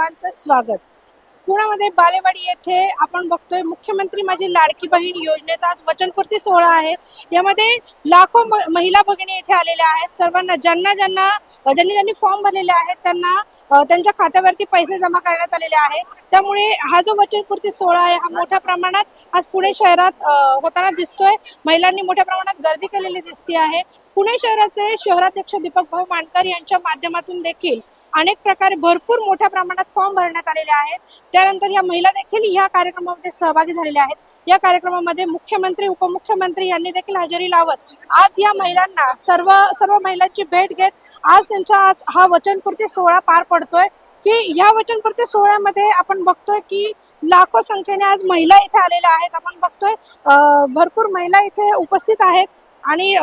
सर्वांचं स्वागत. पुण्यामध्ये बालेवाडी येथे आपण बघतोय मुख्यमंत्री माझी लाडकी बहीण योजनेचा आज वचनपूर्ती सोहळा आहे. यामध्ये लाखो म- महिला भगिनी येथे आलेल्या आहेत. सर्वांना ज्यांना ज्यांना ज्यांनी ज्यांनी फॉर्म भरलेले आहेत त्यांना त्यांच्या खात्यावरती पैसे जमा करण्यात आलेले आहे त्यामुळे हा जो वचनपूर्ती सोहळा आहे हा मोठ्या प्रमाणात आज पुणे शहरात होताना दिसतोय. महिलांनी मोठ्या प्रमाणात गर्दी केलेली दिसते आहे. पुणे शहराचे शहराध्यक्ष दीपक भाऊ मानकर यांच्या माध्यमातून देखील अनेक प्रकारे भरपूर मोठ्या प्रमाणात फॉर्म भरण्यात आलेले आहेत. त्यानंतर या महिला देखील या कार्यक्रमामध्ये सहभागी झालेल्या आहेत. या कार्यक्रमामध्ये मुख्यमंत्री उपमुख्यमंत्री यांनी देखील हजेरी लावत आज या महिलांना सर्व सर्व महिलांची भेट घेत आज त्यांचा आज हा वचनपूर्ती सोहळा पार पडतोय. की या वचनपूर्ती सोहळ्यामध्ये आपण बघतोय की लाखो संख्येने आज महिला इथे आलेल्या आहेत. आपण बघतोय भरपूर महिला इथे उपस्थित आहेत. आणि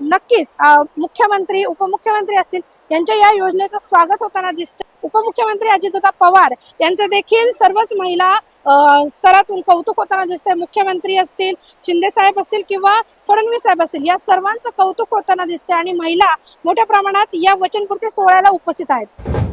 न नक्कीच. मुख्यमंत्री उपमुख्यमंत्री असतील यांच्या या योजनेचं स्वागत होताना दिसतं उपमुख्यमंत्री अजितदादा पवार यांचं देखील सर्वच महिला अं, स्तरातून कौतुक होताना दिसतंय. मुख्यमंत्री असतील शिंदे साहेब असतील किंवा फडणवीस साहेब असतील या सर्वांचं कौतुक होताना दिसते आणि महिला मोठ्या प्रमाणात या वचनपूर्ती सोहळ्याला उपस्थित आहेत.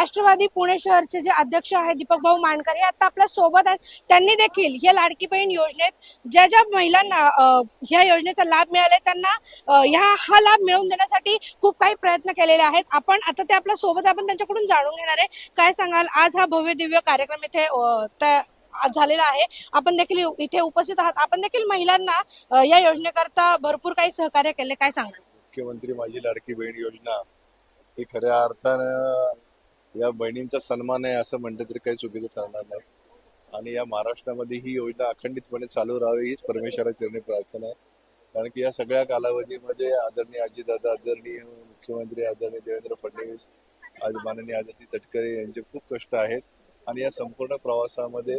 राष्ट्रवादी पुणे शहरचे जे अध्यक्ष आहेत दीपक भाऊ मानकर हे आता आपल्यासोबत आहेत. त्यांनी देखील या लाडकी बहीण योजनेत ज्या ज्या महिलांना ह्या योजनेचा लाभ मिळाला त्यांना ह्या हा लाभ मिळवून देण्यासाठी खूप काही प्रयत्न केलेले आहेत. आपण आता ते आपल्यासोबत आपण त्यांच्याकडून जाणून घेणार आहे. काय सांगाल? आज हा भव्य दिव्य कार्यक्रम इथे झालेला आहे. आपण देखील इथे उपस्थित आहात. आपण देखील महिलांना या योजनेकरता भरपूर काही सहकार्य केले. काय सांगाल? मुख्यमंत्री माझी लाडकी बहीण योजना ही खऱ्या अर्थानं या बहिणींचा सन्मान आहे असं म्हणलं तरी काही चुकीचं ठरणार नाही. आणि या महाराष्ट्रामध्ये ही योजना अखंडितपणे चालू राहावी हीच परमेश्वराची चरणी प्रार्थना आहे. कारण की या सगळ्या कालावधीमध्ये आदरणीय अजितदादा आदरणीय मुख्यमंत्री आदरणीय देवेंद्र फडणवीस आज माननीय आदिती तटकरे यांचे खूप कष्ट आहेत. आणि या संपूर्ण प्रवासामध्ये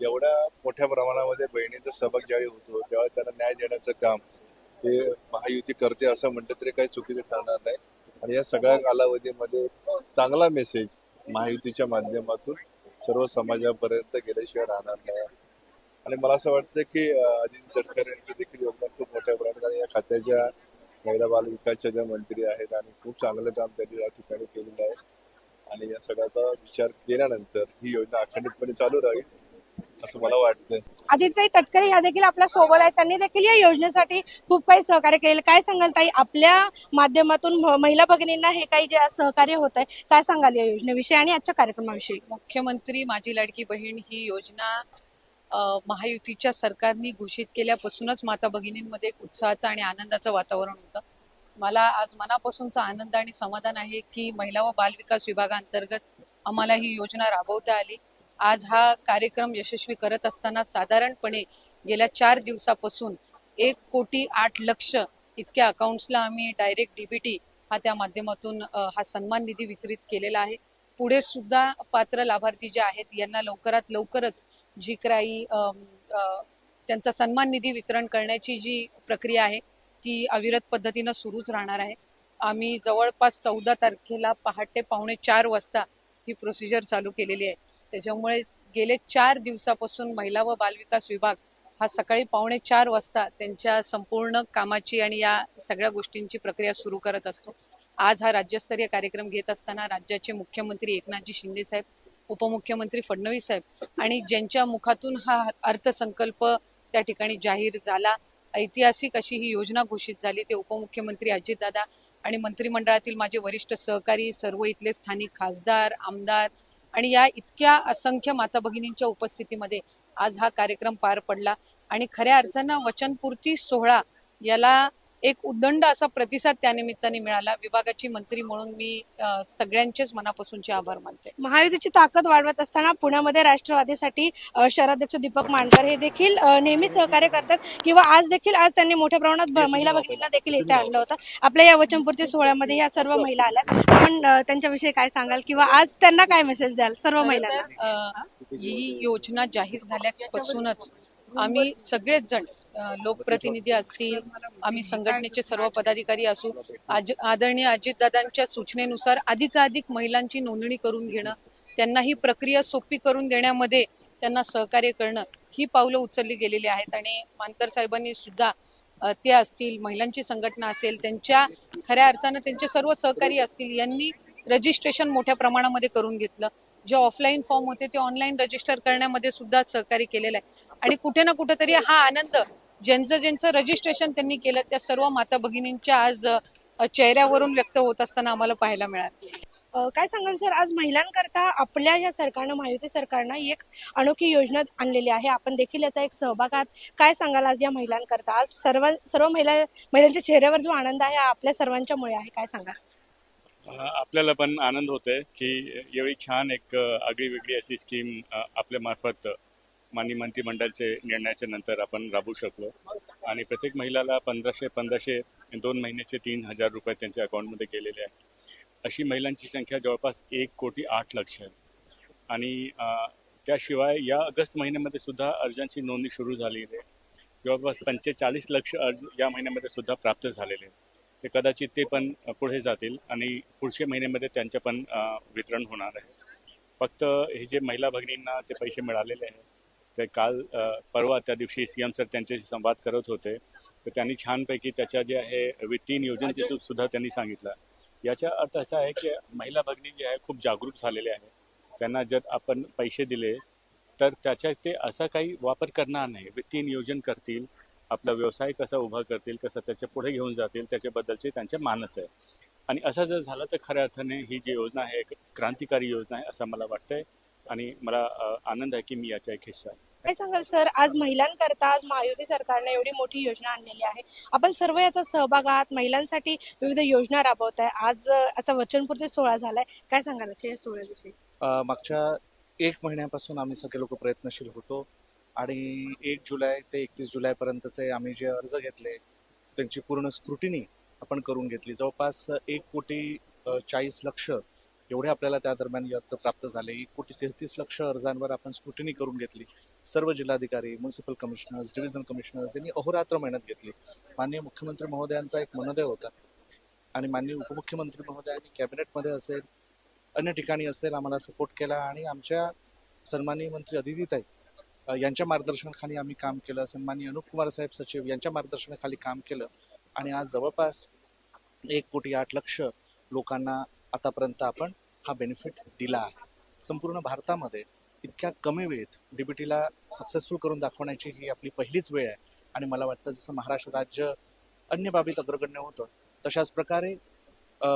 एवढ्या मोठ्या प्रमाणामध्ये बहिणींचा सबक ज्यावेळी होतो. त्यावेळी त्यांना न्याय देण्याचं काम हे महायुती करते असं म्हटलं तरी काही चुकीचं ठरणार नाही. आणि या सगळ्या कालावधीमध्ये चांगला मेसेज माहितीच्या माध्यमातून सर्व समाजापर्यंत गेल्याशिवाय राहणार नाही. आणि मला असं वाटतं की अजित आदित्य यांचं देखील योगदान खूप मोठ्या प्रमाणात आणि या खात्याच्या महिला बाल विकासच्या ज्या मंत्री आहेत आणि खूप चांगलं काम त्यांनी या ठिकाणी केलेलं आहे. आणि या सगळ्याचा विचार केल्यानंतर ही योजना अखंडितपणे चालू राहील. असं मला वाटतंय. आदित्य तटकरे ह्या देखील आपल्यासोबत आहेत. त्यांनी देखील या योजनेसाठी खूप काही सहकार्य केले काय सांगाल ताई? आपल्या माध्यमातून म- महिला भगिनींना हे काही जे आज सहकार्य होत आहे काय सांगाल या योजनेविषयी आणि आजच्या कार्यक्रमाविषयी? मुख्यमंत्री माझी लाडकी बहीण ही योजना अ, महायुतीच्या सरकारने घोषित केल्यापासूनच माता भगिनींमध्ये एक उत्साहाचं आणि आनंदाचं वातावरण होतं. मला आज मनापासूनचा आनंद आणि समाधान आहे की महिला व बालविकास विभागाअंतर्गत आम्हाला ही योजना राबवता आली. आज हा कार्यक्रम यशस्वी करत असताना साधारणपणे गेल्या चार दिवसापासून एक कोटी आठ लक्ष इतक्या अकाउंट्सला आम्ही डायरेक्ट डीबीटी हा त्या माध्यमातून हा सन्मान निधी वितरित केलेला आहे. पुढे सुद्धा पात्र लाभार्थी जे आहेत यांना लवकरात लवकरच जी काही त्यांचा सन्मान निधी वितरण करण्याची जी प्रक्रिया आहे ती अविरत पद्धतीनं सुरूच राहणार आहे. आम्ही जवळपास चौदा तारखेला पहाटे पावणे चार वाजता ही प्रोसिजर चालू केलेली आहे. त्याच्यामुळे गेले चार दिवसापासून महिला व बालविकास विभाग हा सकाळी पावणे चार वाजता त्यांच्या संपूर्ण कामाची आणि या सगळ्या गोष्टींची प्रक्रिया सुरू करत असतो. आज हा राज्यस्तरीय कार्यक्रम घेत असताना राज्याचे मुख्यमंत्री एकनाथजी शिंदे साहेब उपमुख्यमंत्री फडणवीस साहेब आणि ज्यांच्या मुखातून हा अर्थसंकल्प त्या ठिकाणी जाहीर झाला ऐतिहासिक अशी ही योजना घोषित झाली. ते उपमुख्यमंत्री अजितदादा आणि मंत्रिमंडळातील माझे वरिष्ठ सहकारी सर्व इथले स्थानिक खासदार आमदार आणि या इतक्या असंख्य माता भगिनींच्या उपस्थितीमध्ये आज हा कार्यक्रम पार पडला. आणि खऱ्या अर्थानं वचनपूर्ती सोहळा याला एक उदंड असा प्रतिसाद त्यानिमित्ताने मिळाला. विभागाची मंत्री म्हणून मी सगळ्यांचेच मनापासूनचे आभार मानते. महायुतीची ताकद वाढवत असताना पुण्यामध्ये राष्ट्रवादीसाठी शहराध्यक्ष दीपक मानकर हे देखील नेहमी सहकार्य करतात किंवा आज देखील आज त्यांनी मोठ्या प्रमाणात महिला भगिनींना देखील इथे आणलं होतं. आपल्या या वचनपूर्ती सोहळ्यामध्ये या सर्व महिला आल्यात. आपण त्यांच्याविषयी काय सांगाल किंवा आज त्यांना काय मेसेज द्याल सर्व महिलांना? अ, ही योजना जाहीर झाल्यापासूनच आम्ही सगळेच जण लोकप्रतिनिधी असतील आम्ही संघटनेचे सर्व पदाधिकारी असू आज आदरणीय अजितदादांच्या सूचनेनुसार अधिकाधिक महिलांची नोंदणी करून घेणं त्यांना ही प्रक्रिया सोपी करून देण्यामध्ये त्यांना सहकार्य करणं ही पावलं उचलली गेलेली आहेत. आणि मानकर साहेबांनी सुद्धा ते असतील महिलांची संघटना असेल त्यांच्या खऱ्या अर्थानं त्यांचे सर्व सहकारी असतील यांनी रजिस्ट्रेशन मोठ्या प्रमाणामध्ये करून घेतलं. जे ऑफलाईन फॉर्म होते ते ऑनलाईन रजिस्टर करण्यामध्ये सुद्धा सहकार्य केलेलं आहे. आणि कुठे ना कुठेतरी हा आनंद ज्यांचं ज्यांचं रजिस्ट्रेशन त्यांनी केलं त्या सर्व माता भगिनींच्या आज चेहऱ्यावरून व्यक्त होत असताना आम्हाला पाहायला मिळालं. काय सांगाल सर? आज महिलांकरता आपल्या या सरकारनं महायुती सरकारनं एक अनोखी योजना आणलेली आहे. आपण देखील याचा एक सहभाग आहात. काय सांगाल आज या महिलांकरता? आज सर्व सर्व महिला महिलांच्या चेहऱ्यावर जो आनंद आहे हा आपल्या सर्वांच्यामुळे आहे. काय सांगाल? आपल्याला पण आनंद होतोय की एवढी छान एक आगळी वेगळी अशी स्कीम आपल्या मार्फत माननीय मंत्रिमंडळाचे निर्णयाच्या नंतर आपण राबवू शकलो. आणि प्रत्येक महिलाला पंधराशे पंधराशे दोन महिन्याचे तीन हजार रुपये त्यांच्या अकाउंटमध्ये गेलेले आहे. अशी महिलांची संख्या जवळपास एक कोटी आठ लक्ष आहे. आणि त्याशिवाय या ऑगस्ट महिन्यामध्ये सुद्धा अर्जांची नोंदणी सुरू झालेली आहे. जवळपास पंचेचाळीस लक्ष अर्ज या महिन्यामध्ये सुद्धा प्राप्त झालेले आहेत. ते कदाचित ते पण पुढे जातील आणि पुढच्या महिन्यामध्ये त्यांचं पण वितरण होणार आहे. फक्त हे जे महिला भगिनींना ते पैसे मिळालेले आहेत ते काल परवा त्या दिवशी सी एम सर त्यांच्याशी संवाद करत होते. तर त्यांनी छानपैकी त्याच्या जे आहे वित्तीय नियोजनचे सुद्धा त्यांनी सांगितलं. याचा अर्थ असा आहे की महिला भगिनी जी आहे खूप जागरूक झालेले आहे. त्यांना जर आपण पैसे दिले तर त्याच्या ते असा काही वापर करणार नाही. वित्तीय नियोजन करतील आपला व्यवसाय कसा उभा करतील कसं त्याच्या पुढे घेऊन जातील त्याच्याबद्दलचे त्यांचे मानस आहे. आणि असं जर झालं तर खऱ्या अर्थाने ही जी योजना आहे एक क्रांतिकारी योजना आहे असं मला वाटतंय. आणि मला आनंद आहे की मी याचा एक हिस्सा आहे. काय सांगाल सर? आज महिलांकरता आज महायुती सरकारने एवढी मोठी योजना आणलेली आहे. आपण सर्व याचा सहभाग आहात. महिलांसाठी विविध योजना राबवत आहे. आज याचा वचनपूर्ती सोहळा झालाय. काय सांगाल आजच्या या सोहळ्याविषयी? मागच्या एक महिन्यापासून आम्ही सगळे लोक प्रयत्नशील होतो आणि एक जुलै ते एकतीस जुलैपर्यंतचे आम्ही जे अर्ज घेतले त्यांची पूर्ण स्क्रुटिनी आपण करून घेतली. जवळपास एक कोटी चाळीस लक्ष एवढे आपल्याला त्या दरम्यान हे अर्ज प्राप्त झाले. एक कोटी तेहतीस लक्ष अर्जांवर आपण स्क्रुटिनी करून घेतली. सर्व जिल्हाधिकारी म्युन्सिपल कमिशनर्स डिव्हिजन कमिशनर्स यांनी अहोरात्र मेहनत घेतली. माननीय मुख्यमंत्री महोदयांचा एक मनोदय होता. आणि माननीय उपमुख्यमंत्री महोदयांनी कॅबिनेटमध्ये असेल अन्य ठिकाणी असेल आम्हाला सपोर्ट केला आणि आमच्या सन्माननीय मंत्री अदितीताई यांच्या मार्गदर्शनाखाली आम्ही काम केलं. सन्माननीय अनुप कुमार साहेब सचिव यांच्या मार्गदर्शनाखाली काम केलं. आणि आज जवळपास एक कोटी आठ लक्ष लोकांना आतापर्यंत आपण हा बेनिफिट दिला आहे. संपूर्ण भारतामध्ये इतक्या कमी वेळेत डीबीटीला सक्सेसफुल करून दाखवण्याची ही आपली पहिलीच वेळ आहे. आणि मला वाटतं जसं महाराष्ट्र राज्य अन्य बाबीत अग्रगण्य होतं तशाच प्रकारे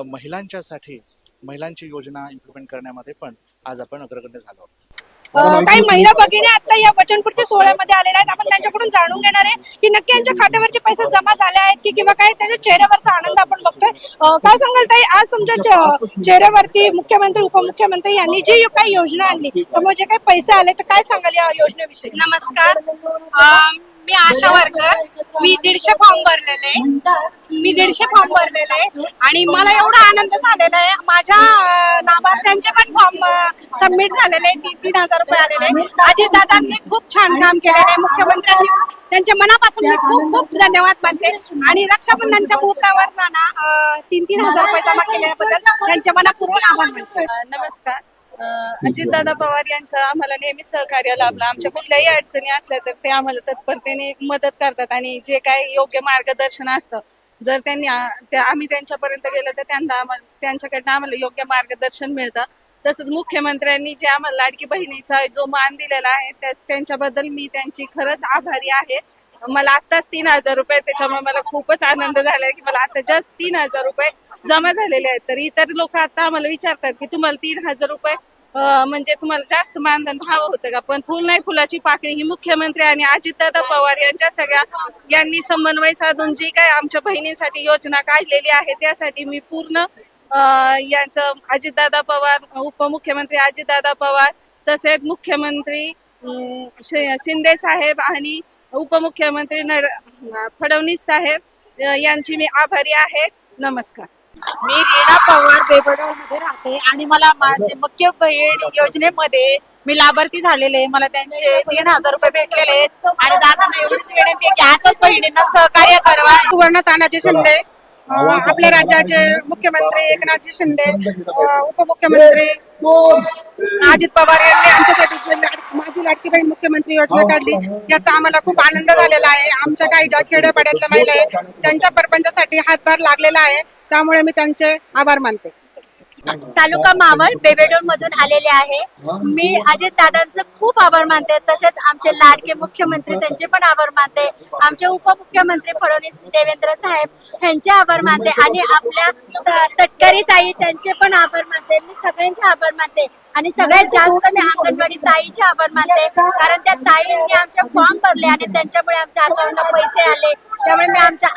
महिलांच्यासाठी महिलांची योजना इम्प्लिमेंट करण्यामध्ये पण आज आपण अग्रगण्य झालो आहोत. काही महिला भगिनी आता या वचनपूर्ती सोहळ्यामध्ये आलेल्या आहेत. आपण त्यांच्याकडून जाणून घेणार आहे की नक्की यांच्या खात्यावरती पैसे जमा झाले आहेत की किंवा काय त्याच्या चेहऱ्यावरचा आनंद आपण बघतोय. काय सांगाल ताई? आज तुमच्या चेहऱ्यावरती मुख्यमंत्री उपमुख्यमंत्री यांनी जी काही योजना आणली त्यामुळे जे काही पैसे आले तर काय सांगाल या योजनेविषयी? नमस्कार. मी आशा वर्कर मी दीडशे फॉर्म भरलेले मी दीडशे फॉर्म भरलेले आणि मला एवढा आनंद झालेला आहे. माझ्या लाभार्थ्यांचे पण फॉर्म सबमिट झालेले तीन तीन हजार रुपये आलेले अजित दादांनी खूप छान काम केलेलं आहे. मुख्यमंत्र्यांनी त्यांच्या मनापासून मी खूप खूप धन्यवाद मानते. आणि रक्षाबंधनच्या मुहूर्तावर ना तीन तीन हजार रुपये जमा केल्याबद्दल त्यांच्या मनापूर्वक आभार मानते. नमस्कार. अजितदादा पवार यांचं आम्हाला नेहमी सहकार्य लाभलं. आमच्या कुठल्याही अडचणी असल्या तर ते आम्हाला तत्परतेने मदत करतात आणि जे काही योग्य मार्गदर्शन असतं जर त्यांनी आम्ही त्यांच्यापर्यंत गेलो तर त्यांना आम्हाला त्यांच्याकडनं आम्हाला योग्य मार्गदर्शन मिळतं. तसंच मुख्यमंत्र्यांनी जे आम्हाला लाडकी बहिणीचा जो मान दिलेला आहे त्या- त्यांच्याबद्दल मी त्यांची खरंच आभारी आहे. मला आत्ताच तीन हजार रुपये त्याच्यामुळे मला खूपच आनंद झालाय की मला आता जस्ट तीन हजार रुपये जमा झालेले आहेत. तर इतर लोक आता आम्हाला विचारतात की तुम्हाला तीन हजार रुपये म्हणजे तुम्हाला जास्त मानधन व्हावं होतं का? पण फुल नाही फुलाची पाकळी ही मुख्यमंत्री आणि अजितदादा पवार यांच्या सगळ्या यांनी समन्वय साधून जी काय आमच्या बहिणींसाठी योजना काढलेली आहे त्यासाठी मी पूर्ण यांचं अजितदादा पवार उपमुख्यमंत्री अजितदादा पवार तसेच मुख्यमंत्री शिंदे साहेब आणि उपमुख्यमंत्री नर फडणवीस साहेब यांची मी आभारी आहे. नमस्कार. मी रीना पवार बेबडोळमध्ये राहते आणि मला माझे मुख्य बहीण योजनेमध्ये मी लाभार्थी झालेले. मला त्यांचे तीन हजार रुपये भेटलेले. आणि दादांना एवढीच विनंती आहे की असंच बहिणींना सहकार्य करावा सुवर्ण तानाजी शिंदे आपल्या राज्याचे मुख्यमंत्री एकनाथजी शिंदे उपमुख्यमंत्री अजित पवार यांनी आमच्यासाठी जे माझी लाडकी बहीण मुख्यमंत्री योजना काढली याचा आम्हाला खूप आनंद झालेला आहे. आमच्या काही ज्या खेड्यापाड्यातल्या महिला आहेत त्यांच्या परपंचासाठी हातभार लागलेला आहे. त्यामुळे मी त्यांचे आभार मानते. तालुका मावळ बेबेडोल मधून आलेले आहे. मी अजित दादांचं खूप आभार मानते. तसेच आमचे लाडके मुख्यमंत्री त्यांचे पण आभार मानते. आमचे उपमुख्यमंत्री फडणवीस देवेंद्र साहेब यांचे आभार मानते. आणि आपल्या तटकरी ताई त्यांचे पण आभार मानते. मी सगळ्यांचे आभार मानते. आणि सगळ्यात जास्त मी अंगणवाडी ताईचे आभार मानते. कारण त्या ताईंनी आमचे फॉर्म भरले आणि त्यांच्यामुळे आमच्या अकाउंटला पैसे आले. त्यामुळे मी आमच्या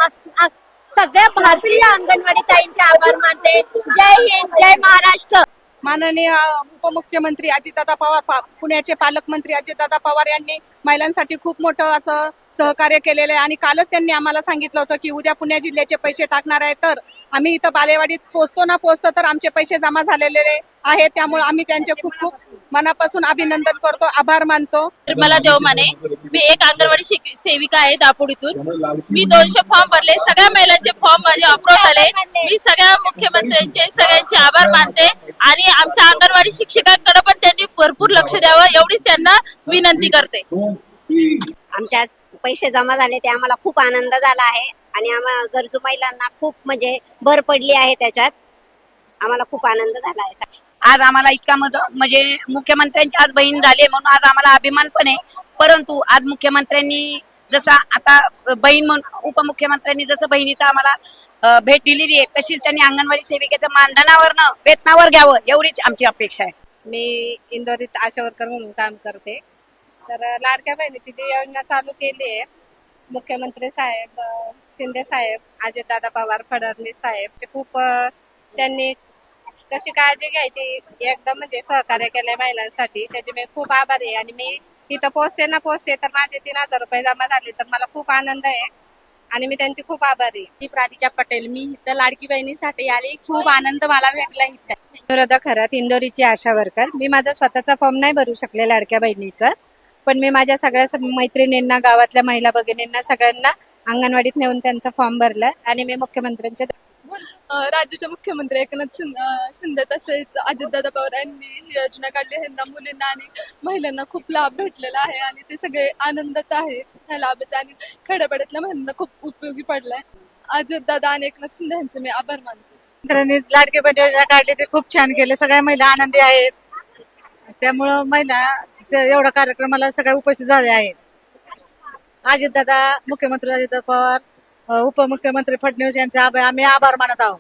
सगळ्या भारतीय अंगणवाडी ताईंचे आभार मानते. जय हिंद जय महाराष्ट्र. माननीय उपमुख्यमंत्री अजितदादा पवार पा- पुण्याचे पालकमंत्री अजितदादा पवार यांनी महिलांसाठी खूप मोठं असं सहकार्य केलेलं आहे. आणि कालच त्यांनी आम्हाला सांगितलं होतं की उद्या पुणे जिल्ह्याचे पैसे टाकणार आहे. तर आम्ही इथं बालेवाडीत पोचतो ना पोचतो तर आमचे पैसे जमा झालेले आहेत त्यामुळे आम्ही त्यांचे खूप खूप मनापासून अभिनंदन करतो. आभार मानतो. निर्मला देवमाने मी एक अंगणवाडी सेविका आहे दापोडीतून. मी दोनशे फॉर्म भरले. सगळ्या महिलांचे फॉर्म माझे अप्रूव्ह झाले. मी सगळ्या मुख्यमंत्र्यांचे सगळ्यांचे आभार मानते. आणि आमच्या अंगणवाडी शिक्षकांकडे पण त्यांनी भरपूर लक्ष द्यावं. एवढीच त्यांना विनंती करते. आमच्या आज पैसे जमा झाले ते आम्हाला खूप आनंद झाला आहे. आणि आम्हाला गरजू महिलांना खूप म्हणजे भर पडली आहे त्याच्यात. आम्हाला खूप आनंद झाला आहे. आज आम्हाला इतका म्हणजे मुख्यमंत्र्यांची आज बहीण झाली म्हणून आज आम्हाला अभिमान पण आहे. परंतु आज मुख्यमंत्र्यांनी जसा आता बहीण म्हणून उपमुख्यमंत्र्यांनी जसं बहिणीचा आम्हाला भेट दिलेली आहे तशीच त्यांनी अंगणवाडी सेविकेचं मानधनावर वेतनावर घ्यावं एवढीच आमची अपेक्षा आहे. मी इंदोरीत आशावरकर म्हणून काम करते. तर लाडक्या बहिणीची जी योजना चालू केली आहे मुख्यमंत्री साहेब शिंदे साहेब अजितदादा पवार फडणवीस साहेबचे खूप त्यांनी कशी काळजी घ्यायची? एकदम म्हणजे सहकार्य केलंय महिलांसाठी. त्याचे मी खूप आभारी आहे. आणि मी इथं पोचते ना पोचते तर माझे तीन हजार रुपये जमा झाले तर मला खूप आनंद आहे. आणि मी त्यांची खूप आभारी आहे. मी प्राधिका पटेल. मी इथं लाडकी बहिणीसाठी आली. खूप आनंद मला भेटला इथं. अनुराधा खरात इंदोरीची आशा वर्कर. मी माझा स्वतःचा फॉर्म नाही भरू शकले लाडक्या बहिणीचा. पण मी माझ्या सगळ्या मैत्रिणींना गावातल्या महिला भगिनींना सगळ्यांना अंगणवाडीत नेऊन त्यांचा फॉर्म भरला. आणि मी मुख्यमंत्र्यांच्या राज्याचे मुख्यमंत्री एकनाथ शिंदे तसेच अजितदादा पवार यांनी ही योजना काढली. ह्यांना मुलींना आणि महिलांना खूप लाभ भेटलेला आहे आणि ते सगळे आनंदात आहे ह्या लाभाचा आणि खेड्यापाड्यातल्या महिलांना खूप उपयोगी पडलाय. अजितदादा आणि एकनाथ शिंदे यांचे मी आभार मानते. त्यांनी लाडकी योजना काढली ते खूप छान केले. सगळ्या महिला आनंदी आहेत. त्यामुळं महिला एवढा कार्यक्रमाला सगळ्या उपस्थित झाले आहेत. अजितदादा मुख्यमंत्री अजितदादा पवार उपमुख्यमंत्री फडणवीस यांचे आभार आम्ही आभार मानत आहोत.